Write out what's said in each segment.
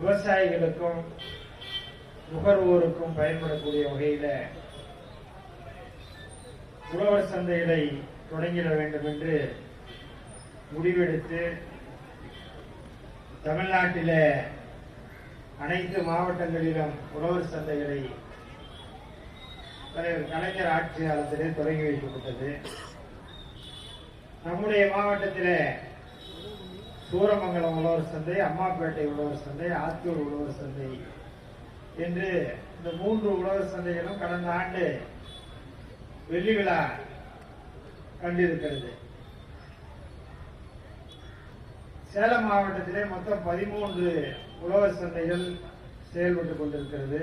விவசாயிகளுக்கும் நுகர்வோருக்கும் பயன்படக்கூடிய வகையில உழவர் சந்தைகளை தொடங்கிட வேண்டும் என்று முடிவெடுத்து தமிழ்நாட்டில அனைத்து மாவட்டங்களிலும் உழவர் சந்தைகளை தலைவர் கலைஞர் ஆட்சி காலத்திலே தொடங்கி வைக்கப்பட்டது. நம்முடைய மாவட்டத்திலே சூரமங்கலம் உழவர் சந்தை அம்மாப்பேட்டை உழவர் சந்தை ஆத்தூர் உழவர் சந்தை என்று இந்த மூன்று உழவர் சந்தைகளும் கடந்த ஆண்டு வெள்ளி விழா கண்டிருக்கிறது. சேலம் மாவட்டத்திலே மொத்தம் பதிமூன்று உழவர் சந்தைகள் செயல்பட்டுக் கொண்டிருக்கிறது.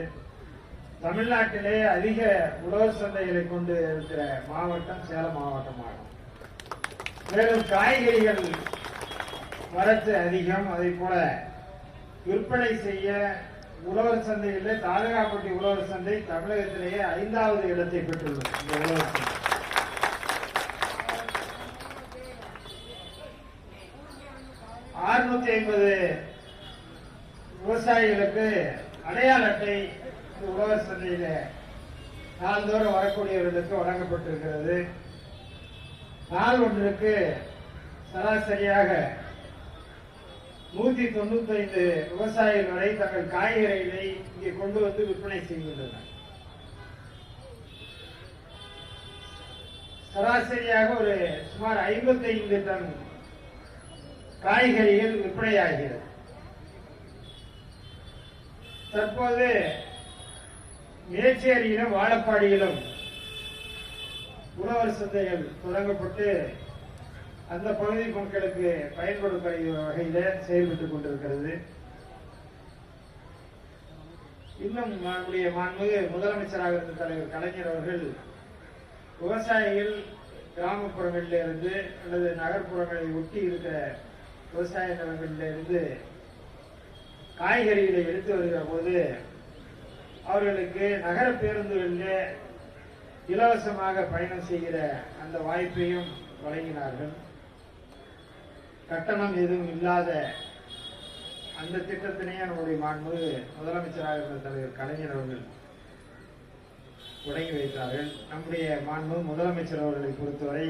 தமிழ்நாட்டிலே அதிக உழவர் சந்தைகளை கொண்டு இருக்கிற மாவட்டம் சேலம் மாவட்டமாகும். மேலும் காய்கறிகள் வரத்து அதிகம் அதை போல விற்பனை செய்ய உழவர் சந்தையில் தாலுகாப்பட்டி உழவர் சந்தை தமிழகத்திலேயே ஐந்தாவது இடத்தை பெற்றுள்ளது. இந்த உழவர் சந்தை. அறுநூத்தி ஐம்பது விவசாயிகளுக்கு அடையாள அட்டை இந்த உழவர் சந்தையில நாள்தோறும் வரக்கூடியவர்களுக்கு வழங்கப்பட்டிருக்கிறது. நாள் ஒன்றுக்கு சராசரியாக நூத்தி தொண்ணூத்தி ஐந்து விவசாயிகள் வரை தங்கள் காய்கறிகளை இங்கே கொண்டு வந்து விற்பனை செய்கின்றனர். சராசரியாக ஒரு சுமார் 55 டன் காய்கறிகள் விற்பனையாகிறது. தற்போது மேச்சேரியிலும் வாழப்பாடியிலும் உழவர் சந்தைகள் தொடங்கப்பட்டு அந்த பகுதி மக்களுக்கு பயன்படுத்த வகையில செயல்பட்டுக் கொண்டிருக்கிறது. இன்னும் நம்முடைய மாண்புமிகு முதலமைச்சராக இருந்த தலைவர் கலைஞர் அவர்கள் விவசாயிகள் கிராமப்புறங்களில் இருந்து அல்லது நகர்ப்புறங்களை ஒட்டி இருக்கிற விவசாய நிலங்களில் இருந்து காய்கறிகளை எடுத்து வருகிற போது அவர்களுக்கு நகர பேருந்துகளில் இலவசமாக பயணம் செய்கிற அந்த வாய்ப்பையும் வழங்கினார்கள். கட்டணம் எதுவும் இல்லாத அந்த திட்டத்தினையே நம்முடைய மாண்பு முதலமைச்சராக இருந்த தலைவர் கலைஞர் அவர்கள் தொடங்கி வைத்தார்கள். நம்முடைய மாண்பு முதலமைச்சர் அவர்களை பொறுத்தவரை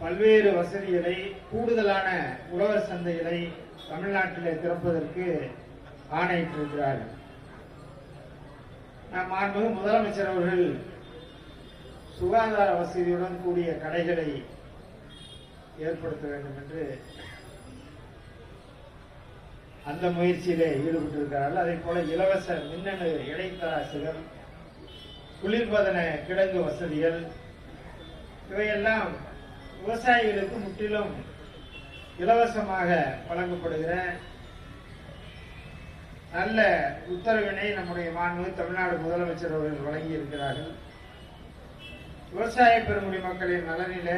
பல்வேறு வசதிகளை கூடுதலான உழவர் சந்தைகளை தமிழ்நாட்டிலே திறப்பதற்கு ஆணையிட்டிருக்கிறார்கள். நம் மாண்பு முதலமைச்சர் அவர்கள் சுகாதார வசதியுடன் கூடிய கடைகளை ஏற்படுத்த வேண்டும் என்று அந்த முயற்சியிலே ஈடுபட்டிருக்கிறார்கள். அதே போல இலவச மின்னணு இடைத்தராசுகள் குளிர்பதன கிடங்கு வசதிகள் இவையெல்லாம் விவசாயிகளுக்கு முற்றிலும் இலவசமாக வழங்கப்படுகிற நல்ல உத்தரவினை நம்முடைய மாண்பு தமிழ்நாடு முதலமைச்சர் அவர்கள் வழங்கி இருக்கிறார்கள் விவசாய பெருமுடி மக்களின் நலனில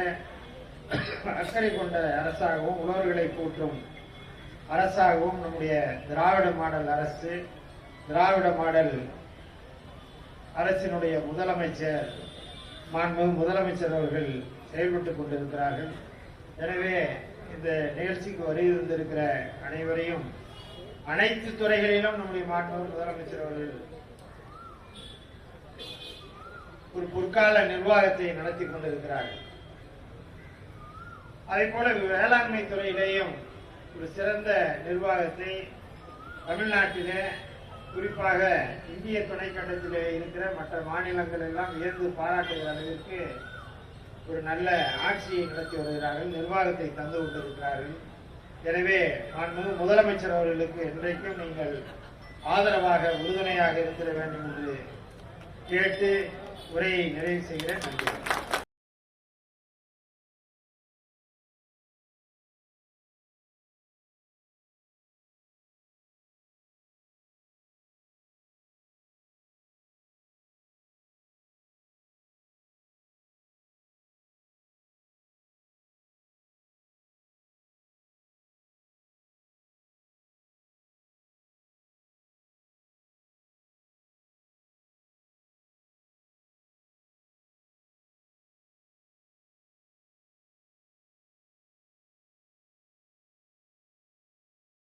அக்கறை கொண்ட அரசாகவும் உழவர்களை போற்றும் அரசாகவும் நம்முடைய திராவிட மாடல் அரசு திராவிட மாடல் அரசினுடைய முதலமைச்சர் மாண்பு முதலமைச்சர் அவர்கள் செயல்பட்டுக் கொண்டிருக்கிறார்கள். எனவே இந்த நிகழ்ச்சிக்கு வருகை தந்திருக்கிற அனைவரையும் அனைத்து துறைகளிலும் நம்முடைய மாண்புமிகு முதலமைச்சர் அவர்கள் ஒரு பொற்கால நிர்வாகத்தை நடத்தி கொண்டிருக்கிறார்கள். அதே போல வேளாண்மை துறையிலேயும் ஒரு சிறந்த நிர்வாகத்தை தமிழ்நாட்டிலே குறிப்பாக இந்திய துணைக்கண்டத்திலே இருக்கிற மற்ற மாநிலங்கள் எல்லாம் வியந்து பாராட்டுகிற அளவிற்கு ஒரு நல்ல ஆட்சியை நடத்தி வருகிறார்கள் நிர்வாகத்தை தந்து கொண்டிருக்கிறார்கள். எனவே மாண்புமிகு முதலமைச்சர் அவர்களுக்கு இன்றைக்கும் நீங்கள் ஆதரவாக உறுதுணையாக இருந்திட வேண்டும் என்று கேட்டு உரையை நிறைவு செய்கிறேன். நன்றி.